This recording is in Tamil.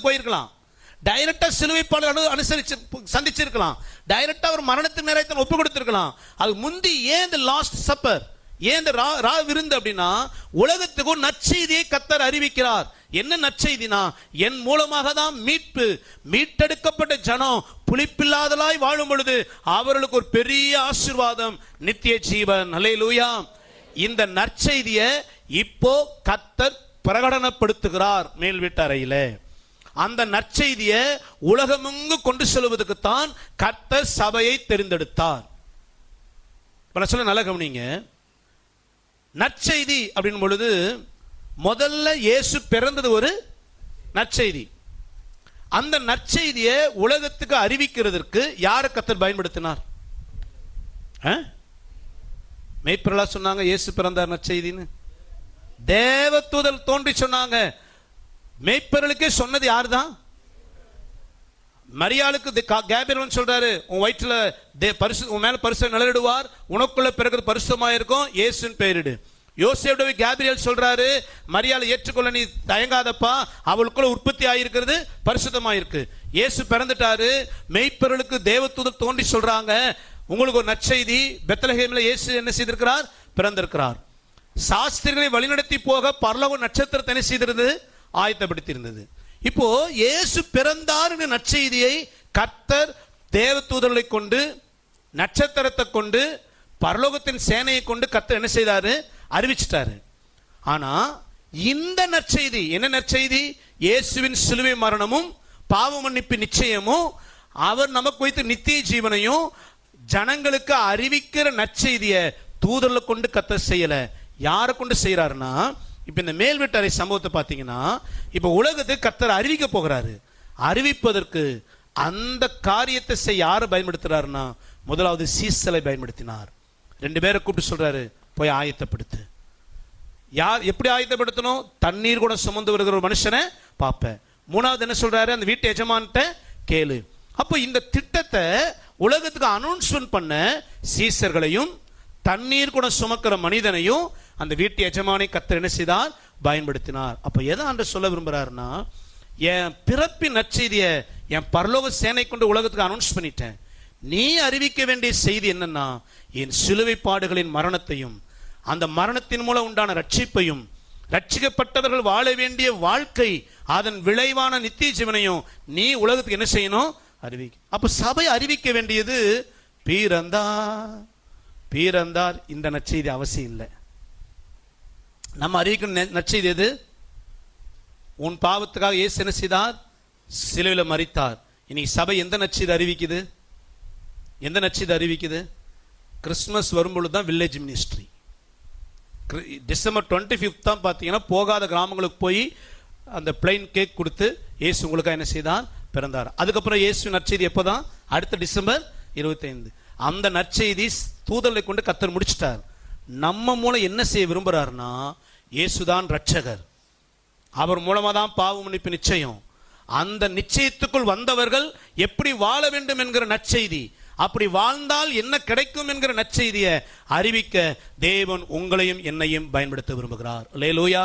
கெச்சமன போயிருக்கலாம். டைரக்டா சிலுவை பாடல் அனுசரிச்சு சந்திச்சிருக்கலாம். டைரக்டா ஒரு மரணத்துக்கு நேரத்தில் ஒப்பு கொடுத்திருக்கலாம். அது முந்தி ஏன் இந்த லாஸ்ட் சப்பர் ஏன் இந்த ரா ரா விருந்து அப்படின்னா உலகத்துக்கும் நற்செய்தியை கத்தர் அறிவிக்கிறார். என்ன நற்செய்தினா என் மூலமாக தான் மீட்பு மீட்டெடுக்கப்பட்ட ஜனம் புளிப்பில்லாதலாய் வாழும் பொழுது அவர்களுக்கு ஒரு பெரிய ஆசிர்வாதம் நித்திய ஜீவன். ஹalleluya இந்த நற்செய்தியை இப்போ கத்தர் பிரகடனப்படுத்துகிறார் மேல் வீட்டு அறையிலே. அந்த நற்செய்தியை உலகமெங்கு கொண்டு செல்வதற்கு தான் சபையை தெரிந்தெடுத்தார். இப்ப நான் சொல்ல நல்லா கவனிங்க. நற்செய்தி அப்படின் பொழுது முதல்ல இயேசு பிறந்தது ஒரு நற்செய்தி. அந்த நற்செய்தியை உலகத்துக்கு அறிவிக்கிறதற்கு யாரை கத்தர் பயன்படுத்தினார்? ஆ? சொன்னாங்க இயேசு பிறந்தார் நற்செய்தின்னு. தேவதூதல் தோன்றி சொன்னாங்க மேய்ப்பர்களுக்கே சொன்னது யார் தான் மரியாளுக்கு கேபிரவன் கா- சொல்றாரு உன் வயிற்றுல தே- பரிசு உன் மேல பரிசு நிழலிடுவார் உனக்குள்ள பிறகு பரிசுமா இருக்கும் இயேசுன்னு பெயரிடு யோசேப்டவே கேபிரியல் சொல்றாரு மரியாதை ஏற்றுக்கொள்ள நீ தயங்காதப்பா அவளுக்குள்ள உற்பத்தி ஆயிருக்கிறது பரிசுத்தமாயிருக்கு. இயேசு பிறந்துட்டாரு மெய்ப்பொருளுக்கு தேவதூதர் தோன்றி சொல்றாங்க உங்களுக்கு ஒரு நற்செய்தி பெத்தலகேமில் இயேசு என்ன செய்திருக்கிறார்? பிறந்திருக்கிறார். சாஸ்திரிகளை வழிநடத்தி போக பரலோக நட்சத்திரத்தை என்ன செய்திருந்தது? ஆயத்தப்படுத்தியிருந்தது. இப்போ இயேசு பிறந்தார் என்ற நற்செய்தியை கர்த்தர் தேவதூதர்களை கொண்டு நட்சத்திரத்தை கொண்டு பரலோகத்தின் சேனையை கொண்டு கர்த்தர் என்ன செய்தாரு? அறிவிச்சிட்டாரு. ஆனா இந்த நற்செய்தி என்ன நற்செய்தி? இயேசுவின் சிலுவை மரணமும் பாவ மன்னிப்பு நிச்சயமும் அவர் நமக்கு வைத்த நித்திய ஜீவனையும் ஜனங்களுக்கு அறிவிக்கிற நற்செய்தியை தூதர்ல கொண்டு கத்த செய்யல. யாரை கொண்டு செய்கிறாருன்னா இப்போ இந்த மேல் வீட்டறை சம்பவத்தை பார்த்தீங்கன்னா இப்போ உலகத்துக்கு கர்த்தர் அறிவிக்க போகிறாரு. அறிவிப்பதற்கு அந்த காரியத்தை செய்ய யாரை பயன்படுத்துகிறாருன்னா முதலாவது சீசலை பயன்படுத்தினார். ரெண்டு பேரை கூப்பிட்டு சொல்கிறாரு போய் ஆயத்தப்படுத்து. யார் எப்படி ஆயத்தப்படுத்தணும்? தண்ணீர் கூட சுமந்து வருகிற ஒரு மனுஷனை பார்ப்பேன். மூணாவது என்ன சொல்கிறாரு அந்த வீட்டு எஜமான்ட்ட கேளு. அப்போ இந்த திட்டத்தை உலகத்துக்கு அனௌன்ஸ்மெண்ட் பண்ண சீசர்களையும் தண்ணீர் கூட சுமக்கிற மனிதனையும் அந்த வீட்டு எஜமானை கத்தர் என்ன செய்தார்? பயன்படுத்தினார். அப்ப எதை அன்று சொல்ல விரும்புறாருன்னா என் பிறப்பின் நற்செய்தியை என் பரலோக சேனை கொண்டு உலகத்துக்கு அனௌன்ஸ் பண்ணிட்டேன். நீ அறிவிக்க வேண்டிய செய்தி என்னன்னா என் சிலுவை பாடுகளின் மரணத்தையும் அந்த மரணத்தின் மூலம் உண்டான ரட்சிப்பையும் ரட்சிக்கப்பட்டவர்கள் வாழ வேண்டிய வாழ்க்கை அதன் விளைவான நித்திய ஜீவனையும் நீ உலகத்துக்கு என்ன செய்யணும்? அறிவிக்க. அப்ப சபை அறிவிக்க வேண்டியது பீரந்தார். பீரந்தார் இந்த நற்செய்தி அவசியம் இல்லை. நம்ம அறிவிக்கணும் நெ- நற்செய்தி எது? உன் பாவத்துக்காக இயேசு என்ன செய்தார்? சிலுவையில் மறித்தார் இன்னைக்கு சபை எந்த நற்செய்தி அறிவிக்குது? எந்த நற்செய்தி அறிவிக்குது? கிறிஸ்மஸ் வரும்பொழுது தான் village ministry December twenty fifth தான் பார்த்தீங்கன்னா போகாத கிராமங்களுக்கு போய் அந்த பிளைன் கேக் கொடுத்து இயேசு உங்களுக்காக என்ன செய்தார்? பிறந்தார். அதுக்கப்புறம் இயேசு நற்செய்தி எப்போதான்? அடுத்த டிசம்பர் இருபத்தைந்து. அந்த நற்செய்தி தூதலை கொண்டு கத்தர் முடிச்சிட்டார். நம்ம மூலம் என்ன செய்ய விரும்புகிறாருன்னா இயேசுதான் ரட்சகர் அவர் மூலமாக தான் பாவ மன்னிப்பு நிச்சயம். அந்த நிச்சயத்துக்குள் வந்தவர்கள் எப்படி வாழ வேண்டும் என்கிற நற்செய்தி அப்படி வாழ்ந்தால் என்ன கிடைக்கும் என்கிற நற்செய்தியை அறிவிக்க தேவன் உங்களையும் என்னையும் பயன்படுத்த விரும்புகிறார். லேலூயா